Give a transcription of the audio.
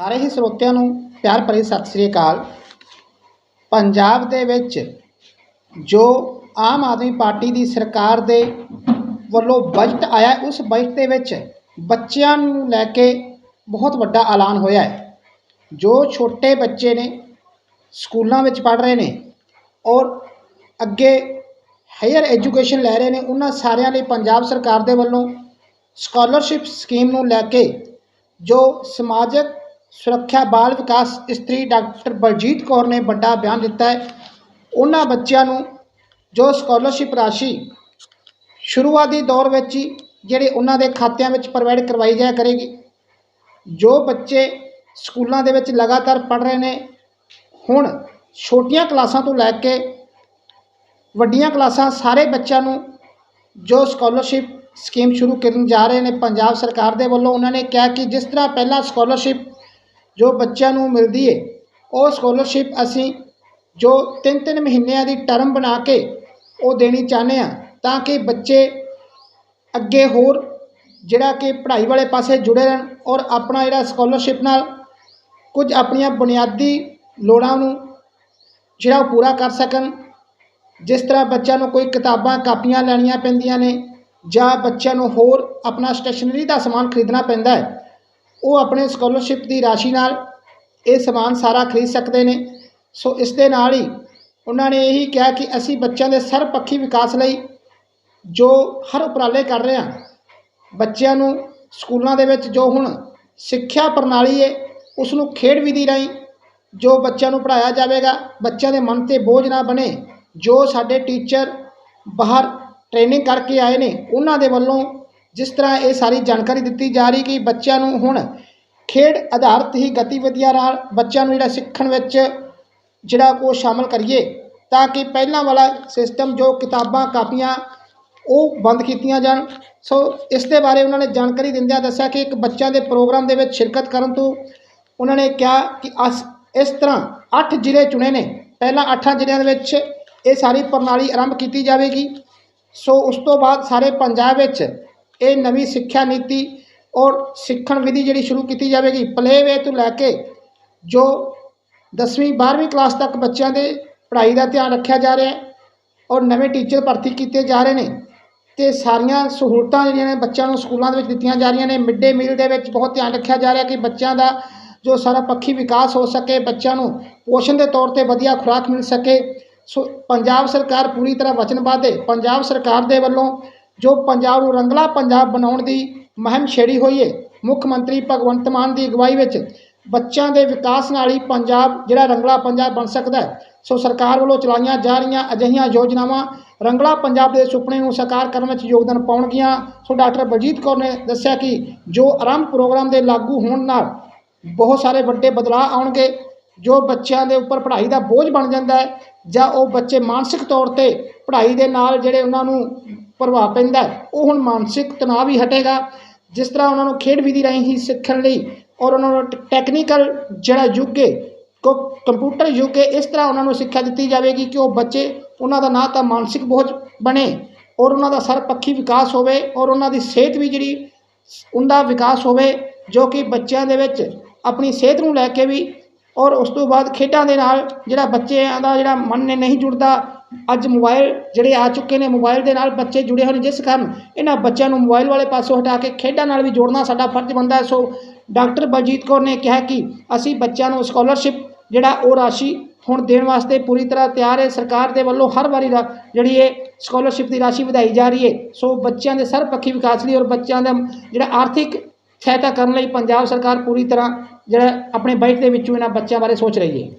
ਸਾਰੇ ਹੀ ਸਰੋਤਿਆਂ ਨੂੰ ਪਿਆਰ ਭਰੀ ਸਤਿ ਸ੍ਰੀ ਅਕਾਲ। ਪੰਜਾਬ ਦੇ ਵਿੱਚ ਜੋ ਆਮ ਆਦਮੀ ਪਾਰਟੀ ਦੀ ਸਰਕਾਰ ਦੇ ਵੱਲੋਂ ਬਜਟ ਆਇਆ ਉਸ ਬਜਟ ਦੇ ਵਿੱਚ ਬੱਚਿਆਂ ਨੂੰ ਲੈ ਕੇ ਬਹੁਤ ਵੱਡਾ ਐਲਾਨ ਹੋਇਆ ਹੈ। ਜੋ ਛੋਟੇ ਬੱਚੇ ਨੇ, ਸਕੂਲਾਂ ਵਿੱਚ ਪੜ੍ਹ ਰਹੇ ਨੇ ਔਰ ਅੱਗੇ ਹਾਇਰ ਐਜੂਕੇਸ਼ਨ ਲੈ ਰਹੇ ਨੇ, ਉਹਨਾਂ ਸਾਰਿਆਂ ਲਈ ਪੰਜਾਬ ਸਰਕਾਰ ਦੇ ਵੱਲੋਂ ਸਕਾਲਰਸ਼ਿਪ ਸਕੀਮ ਨੂੰ ਲੈ ਕੇ ਜੋ ਸਮਾਜਿਕ ਸੁਰੱਖਿਆ, ਬਾਲ ਵਿਕਾਸ ਇਸਤਰੀ ਡਾਕਟਰ ਬਲਜੀਤ ਕੌਰ ਨੇ ਵੱਡਾ ਬਿਆਨ ਦਿੱਤਾ ਹੈ। ਉਹਨਾਂ ਬੱਚਿਆਂ ਨੂੰ ਜੋ ਸਕਾਲਰਸ਼ਿਪ ਰਾਸ਼ੀ ਸ਼ੁਰੂਆਤੀ ਦੌਰ ਵਿੱਚ ਹੀ ਜਿਹੜੇ ਉਹਨਾਂ ਦੇ ਖਾਤਿਆਂ ਵਿੱਚ ਪ੍ਰੋਵਾਈਡ ਕਰਵਾਈ ਜਾਇਆ ਕਰੇਗੀ, ਜੋ ਬੱਚੇ ਸਕੂਲਾਂ ਦੇ ਵਿੱਚ ਲਗਾਤਾਰ ਪੜ੍ਹ ਰਹੇ ਨੇ, ਹੁਣ ਛੋਟੀਆਂ ਕਲਾਸਾਂ ਤੋਂ ਲੈ ਕੇ ਵੱਡੀਆਂ ਕਲਾਸਾਂ ਸਾਰੇ ਬੱਚਿਆਂ ਨੂੰ ਜੋ ਸਕਾਲਰਸ਼ਿਪ ਸਕੀਮ ਸ਼ੁਰੂ ਕਰਨ ਜਾ ਰਹੇ ਨੇ, ਪੰਜਾਬ ਸਰਕਾਰ ਦੇ ਵੱਲੋਂ ਉਹਨਾਂ ਨੇ ਕਿਹਾ ਕਿ ਜਿਸ ਤਰ੍ਹਾਂ ਪਹਿਲਾਂ ਸਕਾਲਰਸ਼ਿਪ ਜੋ ਬੱਚਿਆਂ ਨੂੰ ਮਿਲਦੀ ਹੈ ਉਹ ਸਕੋਲਰਸ਼ਿਪ ਅਸੀਂ ਜੋ ਤਿੰਨ ਤਿੰਨ ਮਹੀਨਿਆਂ ਦੀ ਟਰਮ ਬਣਾ ਕੇ ਉਹ ਦੇਣੀ ਚਾਹੁੰਦੇ ਹਾਂ, ਤਾਂ ਕਿ ਬੱਚੇ ਅੱਗੇ ਹੋਰ ਜਿਹੜਾ ਕਿ ਪੜ੍ਹਾਈ ਵਾਲੇ ਪਾਸੇ ਜੁੜੇ ਰਹਿਣ ਔਰ ਆਪਣਾ ਜਿਹੜਾ ਸਕਾਲਰਸ਼ਿਪ ਨਾਲ ਕੁਝ ਆਪਣੀਆਂ ਬੁਨਿਆਦੀ ਲੋੜਾਂ ਨੂੰ ਜਿਹੜਾ ਉਹ ਪੂਰਾ ਕਰ ਸਕਣ। ਜਿਸ ਤਰ੍ਹਾਂ ਬੱਚਿਆਂ ਨੂੰ ਕੋਈ ਕਿਤਾਬਾਂ, ਕਾਪੀਆਂ ਲੈਣੀਆਂ ਪੈਂਦੀਆਂ ਨੇ ਜਾਂ ਬੱਚਿਆਂ ਨੂੰ ਹੋਰ ਆਪਣਾ ਸਟੇਸ਼ਨਰੀ ਦਾ ਸਮਾਨ ਖਰੀਦਣਾ ਪੈਂਦਾ ਹੈ ਉਹ ਆਪਣੇ ਸਕਾਲਰਸ਼ਿਪ ਦੀ ਰਾਸ਼ੀ ਨਾਲ ਇਹ ਸਮਾਨ ਸਾਰਾ ਖਰੀਦ ਸਕਦੇ ਨੇ। ਸੋ ਇਸ ਦੇ ਨਾਲ ਹੀ ਉਹਨਾਂ ਨੇ ਇਹੀ ਕਿਹਾ ਕਿ ਅਸੀਂ ਬੱਚਿਆਂ ਦੇ ਸਰਬਪੱਖੀ ਵਿਕਾਸ ਲਈ ਜੋ ਹਰ ਉਪਰਾਲੇ ਕਰ ਰਹੇ ਹਾਂ, ਬੱਚਿਆਂ ਨੂੰ ਸਕੂਲਾਂ ਦੇ ਵਿੱਚ ਜੋ ਹੁਣ ਸਿੱਖਿਆ ਪ੍ਰਣਾਲੀ ਹੈ ਉਸ ਨੂੰ ਖੇਡ ਵਿਧੀ ਰਾਹੀਂ ਜੋ ਬੱਚਿਆਂ ਨੂੰ ਪੜ੍ਹਾਇਆ ਜਾਵੇਗਾ, ਬੱਚਿਆਂ ਦੇ ਮਨ 'ਤੇ ਬੋਝ ਨਾ ਬਣੇ, ਜੋ ਸਾਡੇ ਟੀਚਰ ਬਾਹਰ ਟ੍ਰੇਨਿੰਗ ਕਰਕੇ ਆਏ ਨੇ, ਉਹਨਾਂ ਦੇ ਵੱਲੋਂ ਜਿਸ ਤਰ੍ਹਾਂ ਇਹ ਸਾਰੀ ਜਾਣਕਾਰੀ ਦਿੱਤੀ ਜਾ ਰਹੀ ਕਿ ਬੱਚਿਆਂ ਨੂੰ ਹੁਣ ਖੇਡ ਆਧਾਰਿਤ ਹੀ ਗਤੀਵਿਧੀਆਂ ਨਾਲ ਬੱਚਿਆਂ ਨੂੰ ਜਿਹੜਾ ਸਿੱਖਣ ਵਿੱਚ ਜਿਹੜਾ ਉਹ ਸ਼ਾਮਲ ਕਰੀਏ, ਤਾਂ ਕਿ ਪਹਿਲਾਂ ਵਾਲਾ ਸਿਸਟਮ ਜੋ ਕਿਤਾਬਾਂ, ਕਾਪੀਆਂ ਉਹ ਬੰਦ ਕੀਤੀਆਂ ਜਾਣ। ਸੋ ਇਸ ਦੇ ਬਾਰੇ ਉਹਨਾਂ ਨੇ ਜਾਣਕਾਰੀ ਦਿੰਦਿਆਂ ਦੱਸਿਆ ਕਿ ਇੱਕ ਬੱਚਿਆਂ ਦੇ ਪ੍ਰੋਗਰਾਮ ਦੇ ਵਿੱਚ ਸ਼ਿਰਕਤ ਕਰਨ ਤੋਂ ਉਹਨਾਂ ਨੇ ਕਿਹਾ ਕਿ ਅਸ, ਇਸ ਤਰ੍ਹਾਂ 8 ਜ਼ਿਲ੍ਹੇ ਚੁਣੇ ਨੇ। ਪਹਿਲਾਂ 8 ਜ਼ਿਲ੍ਹਿਆਂ ਦੇ ਵਿੱਚ ਇਹ ਸਾਰੀ ਪ੍ਰਣਾਲੀ ਆਰੰਭ ਕੀਤੀ ਜਾਵੇਗੀ। ਸੋ ਉਸ ਤੋਂ ਬਾਅਦ ਸਾਰੇ ਪੰਜਾਬ ਵਿੱਚ ਇਹ ਨਵੀਂ ਸਿੱਖਿਆ ਨੀਤੀ ਔਰ ਸਿੱਖਣ ਵਿਧੀ ਜਿਹੜੀ ਸ਼ੁਰੂ ਕੀਤੀ ਜਾਵੇਗੀ, ਪਲੇਵੇ ਤੋਂ ਲੈ ਕੇ ਜੋ 10ਵੀਂ 12ਵੀਂ ਕਲਾਸ ਤੱਕ ਬੱਚਿਆਂ ਦੇ ਪੜ੍ਹਾਈ ਦਾ ਧਿਆਨ ਰੱਖਿਆ ਜਾ ਰਿਹਾ ਹੈ ਔਰ ਨਵੇਂ ਟੀਚਰ ਭਰਤੀ ਕੀਤੇ ਜਾ ਰਹੇ ਨੇ ਤੇ ਸਾਰੀਆਂ ਸਹੂਲਤਾਂ ਜਿਹੜੀਆਂ ਨੇ ਬੱਚਿਆਂ ਨੂੰ ਸਕੂਲਾਂ ਦੇ ਵਿੱਚ ਦਿੱਤੀਆਂ ਜਾ ਰਹੀਆਂ ਨੇ ਮਿਡ ਡੇ ਮੀਲ ਦੇ ਵਿੱਚ ਬਹੁਤ ਧਿਆਨ ਰੱਖਿਆ ਜਾ ਰਿਹਾ ਕਿ ਬੱਚਿਆਂ ਦਾ ਜੋ ਸਾਰਾ ਪੱਖੀ ਵਿਕਾਸ ਹੋ ਸਕੇ, ਬੱਚਿਆਂ ਨੂੰ ਪੋਸ਼ਣ ਦੇ ਤੌਰ ਤੇ ਵਧੀਆ ਖੁਰਾਕ ਮਿਲ ਸਕੇ। ਸੋ ਪੰਜਾਬ ਸਰਕਾਰ ਪੂਰੀ ਤਰ੍ਹਾਂ ਵਚਨਬੱਧ ਹੈ। ਪੰਜਾਬ ਸਰਕਾਰ ਦੇ ਵੱਲੋਂ ਜੋ ਪੰਜਾਬ ਨੂੰ ਰੰਗਲਾ ਪੰਜਾਬ ਬਣਾਉਣ ਦੀ ਮੁਹਿੰਮ ਛੇੜੀ ਹੋਈ ਹੈ ਮੁੱਖ ਮੰਤਰੀ ਭਗਵੰਤ ਮਾਨ ਦੀ ਅਗਵਾਈ ਵਿੱਚ ਬੱਚਿਆਂ ਦੇ ਵਿਕਾਸ ਨਾਲ ਹੀ ਪੰਜਾਬ ਜਿਹੜਾ ਰੰਗਲਾ ਪੰਜਾਬ ਬਣ ਸਕਦਾ ਹੈ। ਸੋ ਸਰਕਾਰ ਵੱਲੋਂ ਚਲਾਈਆਂ ਜਾ ਰਹੀਆਂ ਅਜਿਹੀਆਂ ਯੋਜਨਾਵਾਂ ਰੰਗਲਾ ਪੰਜਾਬ ਦੇ ਸੁਪਨੇ ਨੂੰ ਸਾਕਾਰ ਕਰਨ ਵਿੱਚ ਯੋਗਦਾਨ ਪਾਉਣਗੀਆਂ। ਸੋ ਡਾਕਟਰ ਬਲਜੀਤ ਕੌਰ ਨੇ ਦੱਸਿਆ ਕਿ ਜੋ ਆਰੰਭ ਪ੍ਰੋਗਰਾਮ ਦੇ ਲਾਗੂ ਹੋਣ ਨਾਲ ਬਹੁਤ ਸਾਰੇ ਵੱਡੇ ਬਦਲਾਅ ਆਉਣਗੇ। ਜੋ ਬੱਚਿਆਂ ਦੇ ਉੱਪਰ ਪੜ੍ਹਾਈ ਦਾ ਬੋਝ ਬਣ ਜਾਂਦਾ ਹੈ ਜਾਂ ਉਹ ਬੱਚੇ ਮਾਨਸਿਕ ਤੌਰ ਤੇ ਪੜ੍ਹਾਈ ਦੇ ਨਾਲ ਜਿਹੜੇ ਉਹਨਾਂ ਨੂੰ ਪ੍ਰਭਾਵ ਪੈਂਦਾ ਉਹ ਹੁਣ ਮਾਨਸਿਕ ਤਣਾਅ ਵੀ ਹਟੇਗਾ। ਜਿਸ ਤਰ੍ਹਾਂ ਉਹਨਾਂ ਨੂੰ ਖੇਡ ਵਿਧੀ ਰਾਹੀਂ ਹੀ ਸਿੱਖਣ ਲਈ ਔਰ ਉਹਨਾਂ ਨੂੰ ਟੈਕਨੀਕਲ ਜਿਹੜਾ ਯੁੱਗ ਹੈ, ਕੋ ਕੰਪਿਊਟਰ ਯੁੱਗ ਹੈ, ਇਸ ਤਰ੍ਹਾਂ ਉਹਨਾਂ ਨੂੰ ਸਿੱਖਿਆ ਦਿੱਤੀ ਜਾਵੇਗੀ ਕਿ ਉਹ ਬੱਚੇ, ਉਹਨਾਂ ਦਾ ਨਾ ਤਾਂ ਮਾਨਸਿਕ ਬੋਝ ਬਣੇ ਔਰ ਉਹਨਾਂ ਦਾ ਸਰਪੱਖੀ ਵਿਕਾਸ ਹੋਵੇ ਔਰ ਉਹਨਾਂ ਦੀ ਸਿਹਤ ਵੀ ਜਿਹੜੀ ਉਹਦਾ ਵਿਕਾਸ ਹੋਵੇ, ਜੋ ਕਿ ਬੱਚਿਆਂ ਦੇ ਵਿੱਚ ਆਪਣੀ ਸਿਹਤ ਨੂੰ ਲੈ ਕੇ ਵੀ ਔਰ ਉਸ ਤੋਂ ਬਾਅਦ ਖੇਡਾਂ ਦੇ ਨਾਲ ਜਿਹੜਾ ਬੱਚਿਆਂ ਦਾ ਜਿਹੜਾ ਮਨ ਨੇ ਨਹੀਂ ਜੁੜਦਾ ਅੱਜ ਮੋਬਾਈਲ ਜਿਹੜੇ ਆ ਚੁੱਕੇ ਨੇ, ਮੋਬਾਈਲ ਦੇ ਨਾਲ ਬੱਚੇ ਜੁੜੇ ਹੋਏ ਨੇ ਜਿਸ ਕਾਰਨ ਇਹਨਾਂ ਬੱਚਿਆਂ ਨੂੰ ਮੋਬਾਈਲ ਵਾਲੇ ਪਾਸੋਂ ਹਟਾ ਕੇ ਖੇਡਾਂ ਨਾਲ ਵੀ ਜੋੜਨਾ ਸਾਡਾ ਫਰਜ਼ ਬਣਦਾ ਹੈ। ਸੋ ਡਾਕਟਰ ਬਲਜੀਤ ਕੌਰ ਨੇ ਕਿਹਾ ਕਿ ਅਸੀਂ ਬੱਚਿਆਂ ਨੂੰ ਸਕਾਲਰਸ਼ਿਪ ਜਿਹੜਾ ਉਹ ਰਾਸ਼ੀ ਹੁਣ ਦੇਣ ਵਾਸਤੇ ਪੂਰੀ ਤਰ੍ਹਾਂ ਤਿਆਰ ਹੈ। ਸਰਕਾਰ ਦੇ ਵੱਲੋਂ ਹਰ ਵਾਰੀ ਰਾ- ਜਿਹੜੀ ਇਹ ਸਕਾਲਰਸ਼ਿਪ ਦੀ ਰਾਸ਼ੀ ਵਧਾਈ ਜਾ ਰਹੀ ਹੈ। ਸੋ ਬੱਚਿਆਂ ਦੇ ਸਰਬਪੱਖੀ ਵਿਕਾਸ ਲਈ ਔਰ ਬੱਚਿਆਂ ਦਾ ਜਿਹੜਾ ਆਰਥਿਕ ਸਹਾਇਤਾ ਕਰਨ ਲਈ ਪੰਜਾਬ ਸਰਕਾਰ ਪੂਰੀ ਤਰ੍ਹਾਂ ਜਿਹੜਾ ਆਪਣੇ ਬਜਟ ਦੇ ਵਿੱਚੋਂ ਇਹਨਾਂ ਬੱਚਿਆਂ ਬਾਰੇ ਸੋਚ ਰਹੀ ਹੈ।